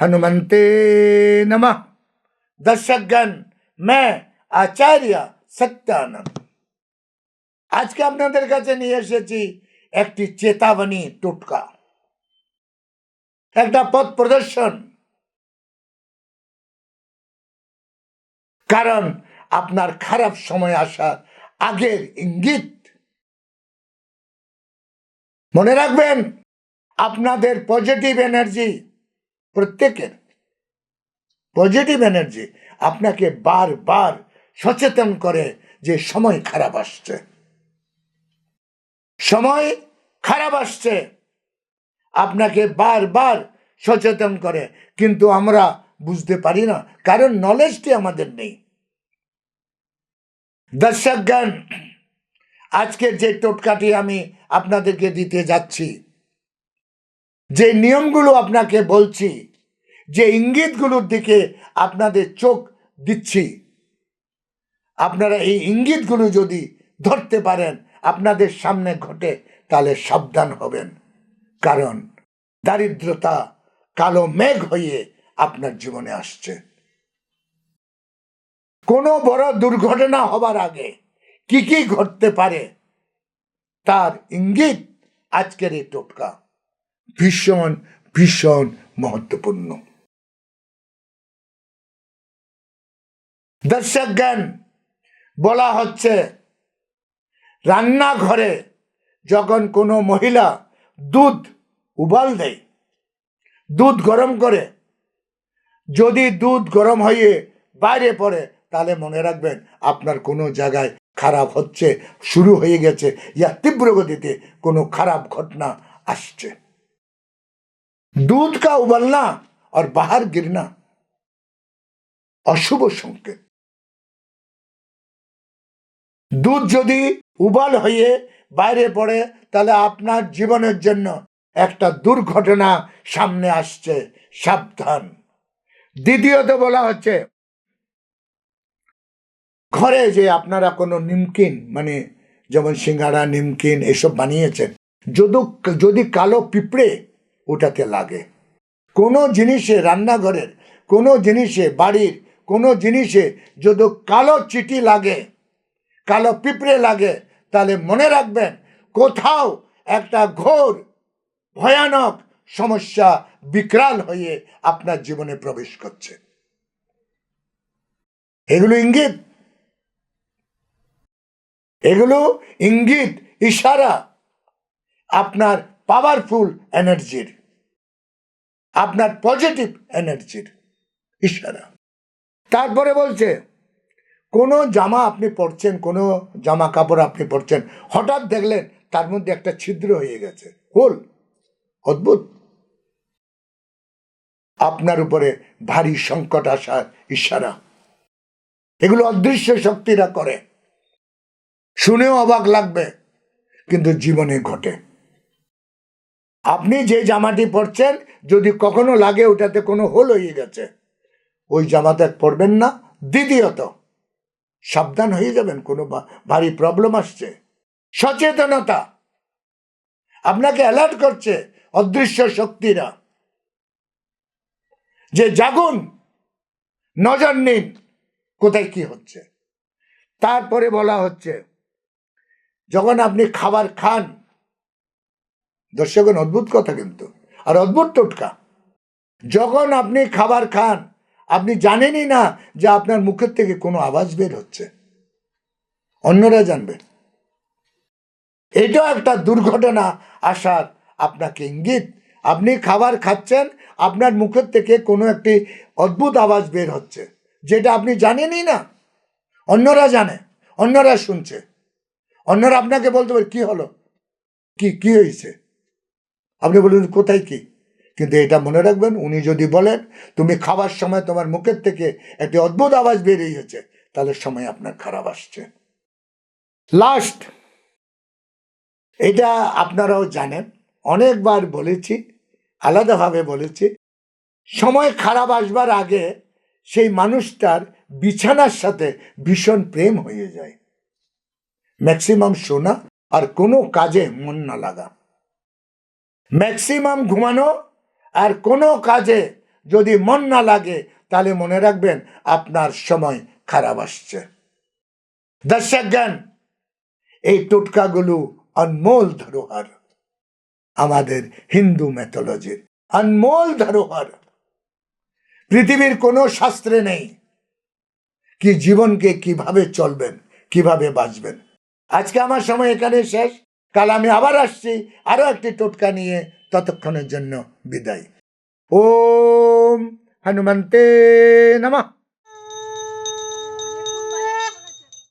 हनुमंते नमः দর্শকগণ मैं আচার্য সত্যানন্দ আজকে আপনাদের কাছে নিয়ে এসেছি একটি চেতাবনী টোটকা একটা পথ প্রদর্শন কারণ আপনার খারাপ সময় আসার আগের ইঙ্গিত মনে রাখবেন আপনাদের পজিটিভ এনার্জি প্রত্যেকের পজিটিভ এনার্জি আপনাকে বারবার সচেতন করে যে সময় খারাপ আসছে। সময় খারাপ আসছে। আপনাকে বারবার সচেতন করে। কিন্তু আমরা বুঝতে পারি না, কারণ নলেজটি আমাদের নেই। দর্শকগণ আজকের যে টোটকাটি আমি আপনাদেরকে দিতে যাচ্ছি যে নিয়মগুলো আপনাকে বলছি, যে ইঙ্গিতগুলোর দিকে আপনাদের চোখ দিচ্ছি। আপনারা এই ইঙ্গিতগুলো যদি ধরতে পারেন, আপনাদের সামনে ঘটে, তাহলে সাবধান হবেন। কারণ দারিদ্রতা কালো মেঘ হয়ে আপনার জীবনে আসছে। কোনো বড় দুর্ঘটনা হবার আগে কি কি ঘটতে পারে, তার ইঙ্গিত আজকের এই টোটকা। ভীষণ ভীষণ মহত্বপূর্ণ। দর্শকগণ, বলা হচ্ছে, রান্নাঘরে যখন কোনো মহিলা দুধ উবাল দেয়, দুধ গরম করে, যদি দুধ গরম হয়ে বাইরে পড়ে, তাহলে মনে রাখবেন আপনার কোনো জায়গায় খারাপ হচ্ছে, শুরু হয়ে গেছে, ইয়া তীব্র গতিতে কোনো খারাপ ঘটনা আসছে। दूध का उबलना और बाहर गिरना অশুভ সংকেত দুধ যদি উবাল হয়ে বাইরে পড়ে তাহলে আপনার জীবনের জন্য একটা দুর্ঘটনা সামনে আসছে সাবধান দ্বিতীয়ত বলা হচ্ছে ঘরে যে আপনারা কোনো নিমকিন মানে যেমন সিঙ্গাড়া নিমকিন এসব বানিয়েছেন যদি যদি কালো পিঁপড়ে ওটাতে লাগে। কোনো জিনিসে রান্নাঘরের, কোনো জিনিসে বাড়ির, কোনো জিনিসে যদি কালো চিঠি লাগে, কালো পিঁপড়ে লাগে, তাহলে মনে রাখবেন কোথাও একটা ঘোর, ভয়ানক সমস্যা বিকরাল হয়ে আপনার জীবনে প্রবেশ করছে। এগুলো ইঙ্গিত। এগুলো ইঙ্গিত, ইশারা আপনার পাওয়ারফুল এনার্জির আপনার পজিটিভ এনার্জির ইশারা। তারপরে বলছে, কোনো জামা আপনি পরছেন, কোনো জামা কাপড় আপনি পরছেন, হঠাৎ দেখলেন তার মধ্যে একটা ছিদ্র হয়ে গেছে। হোল, অদ্ভুত। আপনার উপরে ভারী সংকট আসার ইশারা। এগুলো অদৃশ্য শক্তিরা করে। শুনেও অবাক লাগবে, কিন্তু জীবনে ঘটে। আপনি যে জামাটি পরছেন, যদি কখনো লাগে ওটাতে কোনো হোল হয়ে গেছে। ওই জামাতে পরবেন না। দ্বিতীয়ত, সাবধান হয়ে যাবেন, কোনো ভারী প্রবলেম আসছে। সচেতনতা, আপনাকে অ্যালার্ট করছে অদৃশ্য শক্তিরা। যে জাগুন, নজর নিন, কোথায় কি হচ্ছে। তারপরে বলা হচ্ছে, যখন আপনি খাবার খান দর্শকের অদ্ভুত কথা কিন্তু। আর অদ্ভুত টোটকা। যখন আপনি খাবার খান, আপনি জানেনই না যে আপনার মুখের থেকে কোনো আওয়াজ বের হচ্ছে। অন্যরা জানবেন এটাও একটা দুর্ঘটনা আসার আপনাকে ইঙ্গিত। আপনি খাবার খাচ্ছেন, আপনার মুখের থেকে কোনো একটি অদ্ভুত আওয়াজ বের হচ্ছে, যেটা আপনি জানেনই না। অন্যরা জানে, অন্যরা শুনছে। অন্যরা আপনাকে বলতে পারে, কি হলো? কি কি হয়েছে? আপনি বলুন, কোথায় কি? কিন্তু এটা মনে রাখবেন, উনি যদি বলেন, তুমি খাবার সময় তোমার মুখের থেকে একটি অদ্ভুত আওয়াজ বেরিয়েছে, তাহলে সময় আপনার খারাপ আসছে। লাস্ট এটা আপনারাও জানেন, অনেকবার বলেছি, আলাদাভাবে বলেছি, সময় খারাপ আসবার আগে সেই মানুষটার বিছানার সাথে ভীষণ প্রেম হয়ে যায়। ম্যাক্সিমাম শোনা আর কোনো কাজে মন না লাগা। ম্যাক্সিমাম ঘুমানো আর কোনো কাজে যদি মন না লাগে, তাহলে মনে রাখবেন আপনার সময় খারাপ আসছে। দর্শক জ্ঞান এই টোটকাগুলো অনমোল ধরোহর। আমাদের হিন্দু ম্যাথোলজির অনমোল ধরোহর। পৃথিবীর কোনো শাস্ত্রে নেই কি জীবনকে কীভাবে চলবেন, কীভাবে বাঁচবেন। আজকে আমার সময় এখানে শেষ। কাল আমি আবার আসছি আরও একটি টোটকা নিয়ে ততক্ষণের জন্য বিদায়। ওম হনুমন্তে নমঃ।